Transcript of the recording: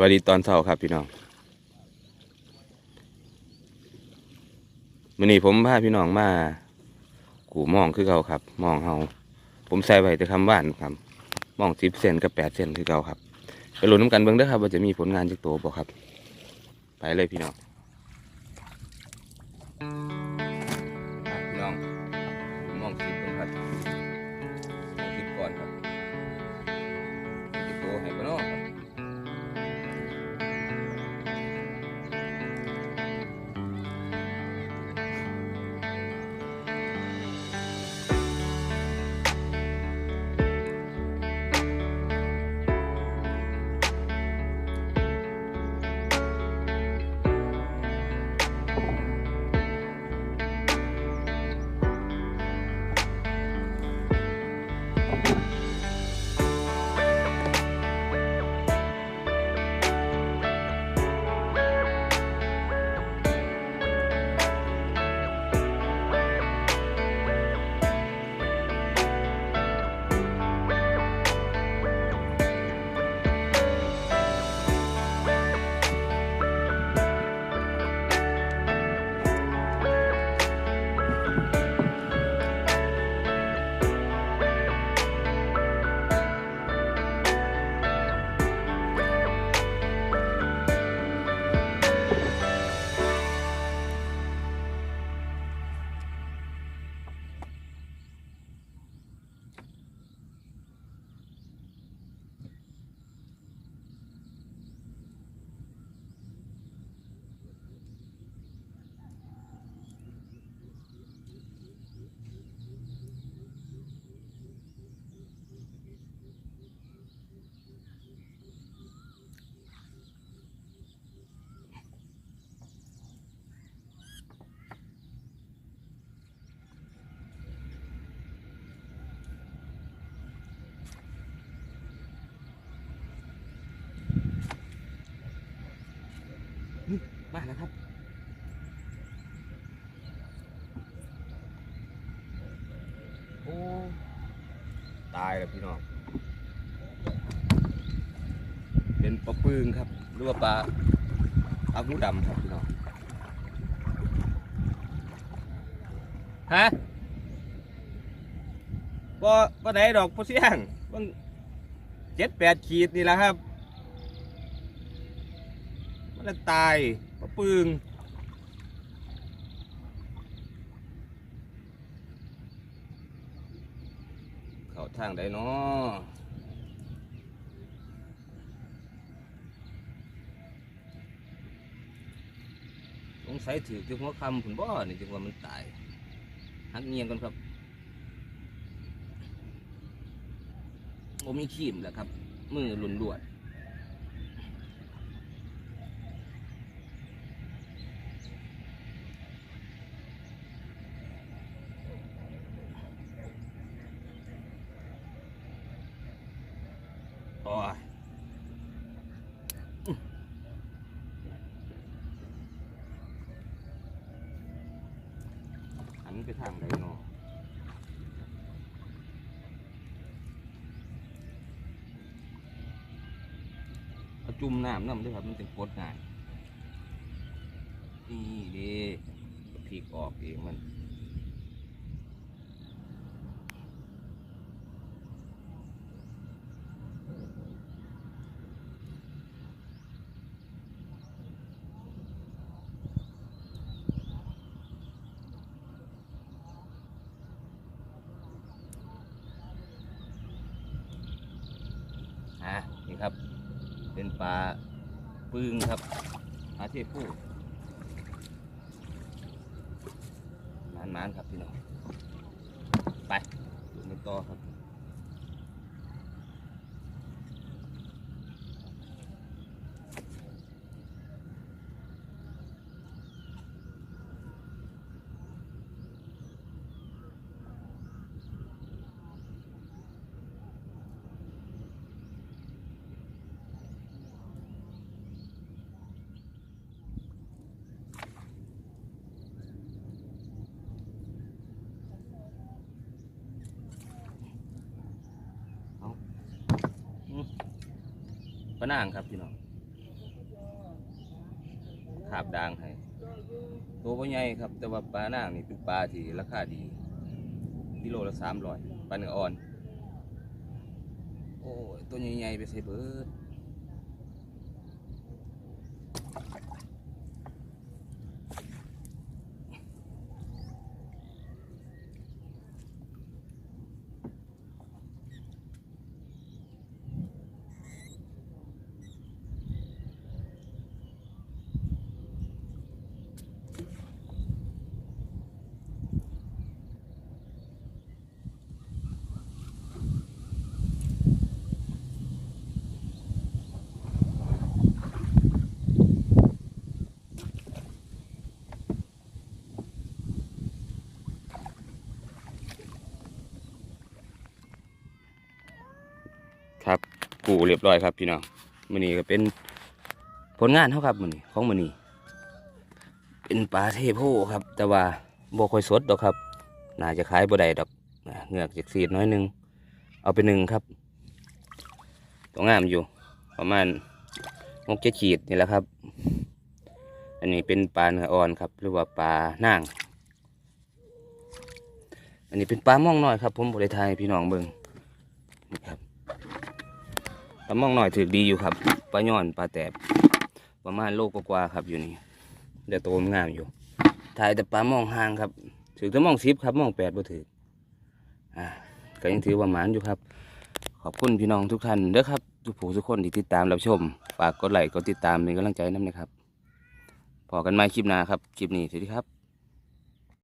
วัสดีตอนเช้าครับพี่น้องวันนี้ผมพาพี่น้องมากูมองคือเก่าครับ มองเฮาผมใส่ไว้แต่คำว่านครับ มองสิบเซนกับแปดเซนคือเก่าครับ ไปลุ้นน้ำกันเบิ่งเด้อครับ ว่าจะมีผลงานจากตัวบ่ครับ ไปเลยพี่น้องพี่น้องมองสิบครับมองสิบก่อนครับ มาแล้วครับโอ้ตายแล้วพี่น้อง เป็นปลาปึงครับ หรือว่าปลาอากูดำครับพี่น้อง ฮะก็ก็ได้ดอกพอเสียงบางเจ็ดแปดขีดนี่แหละครับ มันจะตายปะปึงเข้าทางใดเนาะสงสัยถือจุหัวคำผุนบ่นี่จึงว่ามันตายหักเงียงกันครับผมมีขีมแหละครับ มือหลุนลวด โอ้ย หันไปทางใดเนาะเอจุ่มน้ำน้ำด้วยครับ มันจะกดง่ายนี่เดีพลิกออกเองมัน อะนี่ครับ เป็นปลาปึงครับปลาเทพผู้นานนานๆครับพี่น้อง ไปดูกันต่อครับ พระนางครับพี่น้องขาบด่างให้ตัวปลาใหญ่ครับ แต่ว่าปลานางนี่เป็นปลาที่ราคาดีกิโลละสามร้อยปลาเนื้ออ่อน โอ้ตัวใหญ่ๆไปใส่เบิร์ กูเรียบร้อยครับพี่น้องมือนี้ก็เป็นผลงานเท่าครับมือนี้ของมือนี้เป็นปลาเทโพครับ แต่ว่าบ่ค่อยสดดอกครับน่าจะขายบ่ได้ดอกเงือกจากสีดน้อยนึง เอาไปหนึ่งครับตัวงามอยู่ ประมาณหกเจ็ดขีดนี่แหละครับ อันนี้เป็นปลาเนื้ออ่อนครับ หรือว่าปลานาง อันนี้เป็นปลาม่องน้อยครับ ผมบริไทยพี่น้องเบิงนี่ครับ ปลาม่องหน่อยถือดีอยู่ครับปลาย่อนปลาแตบประมาณโลกกว่าครับอยู่นี่เดี๋ยวโตมงามอยู่ถ่ายแต่ปลาม่องห่างครับ ถือแต่ม่องสิบครับม่องแปดบ่ถืออ่าก็ยังถือว่าหมานอยู่ครับ ขอบคุณพี่น้องทุกท่านเด้อครับทุกผู้ทุกคนที่ติดตามรับชมฝากกดไลค์กดติดตามเป็นกำลังใจน้ำนะครับพอกันใหม่คลิปหน้าครับ คลิปนี้สวัสดีครับ